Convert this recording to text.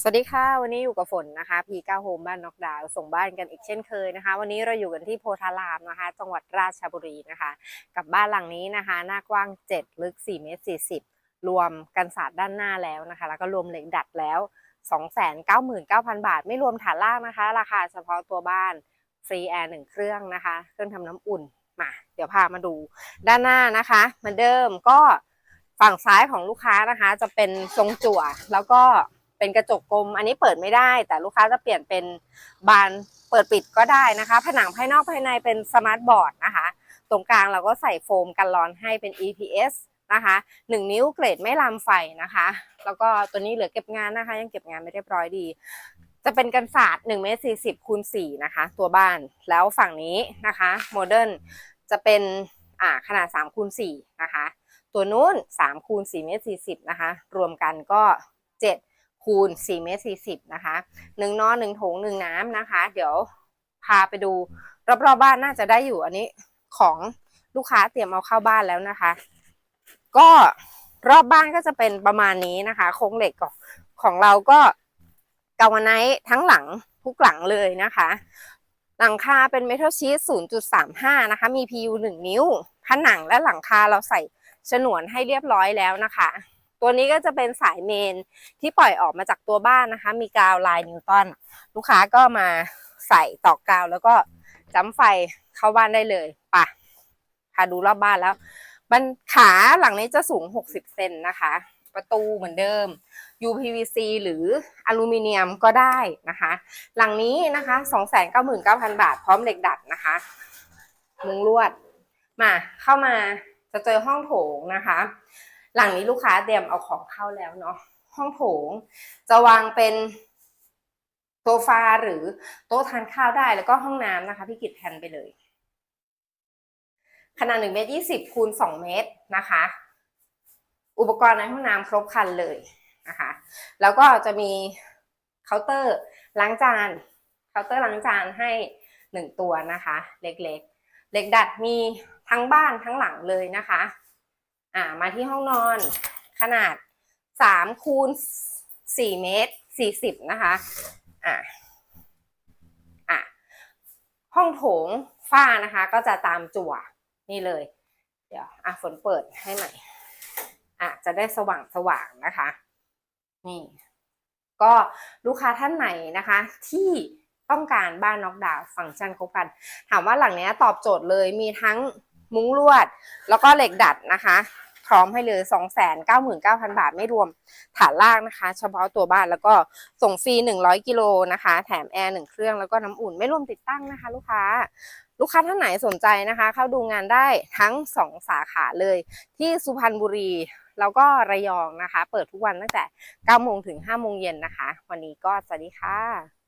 สวัสดีค่ะ วันนี้อยู่กับฝนนะคะ P9 Home บ้านนอกดาวส่งบ้านกันอีกเช่นเคยนะคะ วันนี้เราอยู่กันที่โพธารามนะคะ จังหวัดราชบุรีนะคะ กับบ้านหลังนี้นะคะ หน้ากว้าง 7 ลึก4เมตร40 รวมกันศาสตร์ด้านหน้าแล้วนะคะ แล้วก็รวมเหล็กดัดแล้ว 299,000 บาท ไม่รวมฐานล่างนะคะ ราคาเฉพาะตัวบ้านฟรีแอร์หนึ่งเครื่องนะคะ เครื่องทำน้ำอุ่นมาเดี๋ยวพามาดูด้านหน้านะคะเหมือนเดิมก็ฝั่งซ้ายของลูกค้านะคะ จะเป็นทรงจั่วแล้วก็ เป็นกระจกกลม อันนี้เปิดไม่ได้ แต่ลูกค้าจะเปลี่ยนเป็นบานเปิดปิดก็ได้นะคะ ผนังภายนอกภายในเป็นสมาร์ทบอร์ดนะคะ ตรงกลางเราก็ใส่โฟมกันร้อนให้เป็น EPS นะคะ1นิ้วเกรดไม่ลามไฟนะคะ แล้วก็ตัวนี้เหลือเก็บงานนะคะ ยังเก็บงานไม่เรียบร้อยดี จะเป็นกันศาสตร์1เมตร40คูณ4นะคะ ตัวบ้านแล้วฝั่งนี้นะคะโมเดิร์นจะเป็นอ่าขนาด3คูณ4นะคะ ตัวนู้น3คูณ4เมตร40นะคะ รวมกันก็ 7 คูณ4เมตร40นะคะหนึ่งนอนหนึ่งโถงหนึ่งน้ำนะคะ เดี๋ยวพาไปดูรอบๆบบ้านน่าจะได้อยู่อันนี้ของลูกค้าเตรียมเอาเข้าบ้านแล้วนะคะ ก็รอบบ้านก็จะเป็นประมาณนี้นะคะ โครงเหล็กของของเราก็กาวไนท์ทั้งหลังทุกหลังเลยนะคะ หลังคาเป็นเมทัลชีส0.35 นะคะ มี PU 1 นิ้ว ผนังและหลังคาเราใส่ฉนวนให้เรียบร้อยแล้วนะคะ ตัวนี้ก็จะเป็นสายเมนที่ปล่อยออกมาจากตัวบ้านนะคะ มีกาวลายนิวตันลูกค้าก็มาใส่ตอกกาวแล้วก็จ้ำไฟเข้าบ้านได้เลยป่ะพาดูรอบบ้านแล้วมันขาหลังนี้จะสูง 60 เซนนะคะ ประตูเหมือนเดิม UPVC หรืออลูมิเนียมก็ได้นะคะ หลังนี้นะคะ 299,000 บาทพร้อมเหล็กดัดนะคะ มุงลวด มาเข้ามาจะเจอห้องโถงนะคะ หลังนี้ลูกค้าเตรียมเอาของเข้าแล้วเนาะห้องโถง จะวางเป็นโซฟาหรือโต๊ะทานข้าวได้แล้วก็ห้องน้ำนะคะ พี่กิจแทนไปเลย ขนาด1เมตร20คูณ2เมตรนะคะ อุปกรณ์ในห้องน้ำครบครันเลยนะคะ แล้วก็จะมีเคาน์เตอร์ล้างจานเคาน์เตอร์ล้างจานให้หนึ่งตัวนะคะ เล็กๆเหล็กดัดมีทั้งบ้านทั้งหลังเลยนะคะ อ่ามาที่ห้องนอนขนาด3คูณ4เมตร40นะคะอ่าอะห้องโถงฝ้านะคะ ก็จะตามจั่วนี่เลย เดี๋ยวอะฝนเปิดให้ใหม่อะจะได้สว่างสว่างนะคะ นี่ ก็ลูกค้าท่านไหนนะคะ ที่ต้องการบ้านน็อกดาวฟังก์ชันครบครัน ถามว่าหลังนี้ตอบโจทย์เลยมีทั้งมุ้งลวด แล้วก็เหล็กดัดนะคะ ร้อมให้เลย 299,000 บาทไม่รวมฐานล่างนะคะ เฉพาะตัวบ้านแล้วก็ส่งฟรี 100 กิโลนะคะ แถมแอร์หนึ่งเครื่องแล้วก็น้ำอุ่นไม่รวมติดตั้งนะคะ ลูกค้า ลูกค้าท่านไหนสนใจนะคะ เข้าดูงานได้ทั้ง 2 สาขาเลย ที่สุพรรณบุรีแล้วก็ระยองนะคะ เปิดทุกวันตั้งแต่9โมงถึง5โมงเย็นนะคะ วันนี้ก็สวัสดีค่ะ